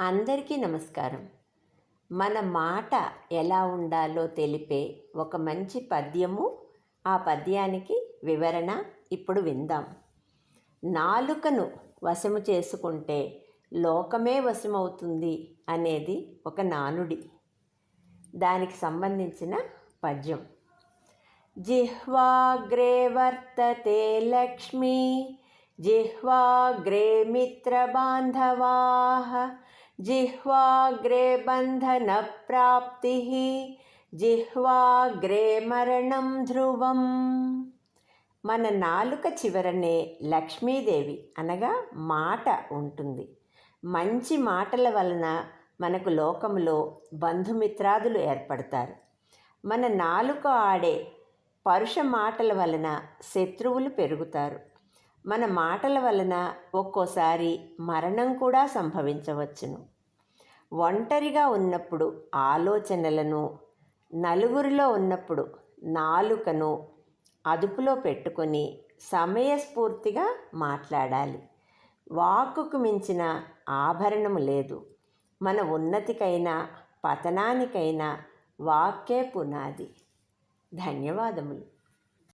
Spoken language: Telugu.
అందరికీ నమస్కారం. మన మాట ఎలా ఉండాలో తెలిపే ఒక మంచి పద్యము ఆ పద్యానికి వివరణ ఇప్పుడు విందాం. నాలుకను వశము చేసుకుంటే లోకమే వశమవుతుంది అనేది ఒక నానుడి. దానికి సంబంధించిన పద్యం. జిహ్వాగ్రే వర్తతే లక్ష్మీ జిహ్వాగ్రే మిత్రబాంధవా జిహ్వాగ్రే బంధనప్రాప్తి జిహ్వాగ్రే మరణం ధ్రువం మన నాలుక చివరనే లక్ష్మీదేవి అనగా మాట ఉంటుంది. మంచి మాటల వలన మనకు లోకంలో బంధుమిత్రాదులు ఏర్పడతారు. మన నాలుక ఆడే పరుష మాటల వలన శత్రువులు పెరుగుతారు. మన మాటల వలన ఒక్కోసారి మరణం కూడా సంభవించవచ్చును. ఒంటరిగా ఉన్నప్పుడు ఆలోచనలను నలుగురిలో ఉన్నప్పుడు నాలుకను అదుపులో పెట్టుకొని సమయస్ఫూర్తిగా మాట్లాడాలి. వాక్కుకు మించిన ఆభరణము లేదు. మన ఉన్నతికైనా పతనానికైనా వాక్కే పునాది. ధన్యవాదములు.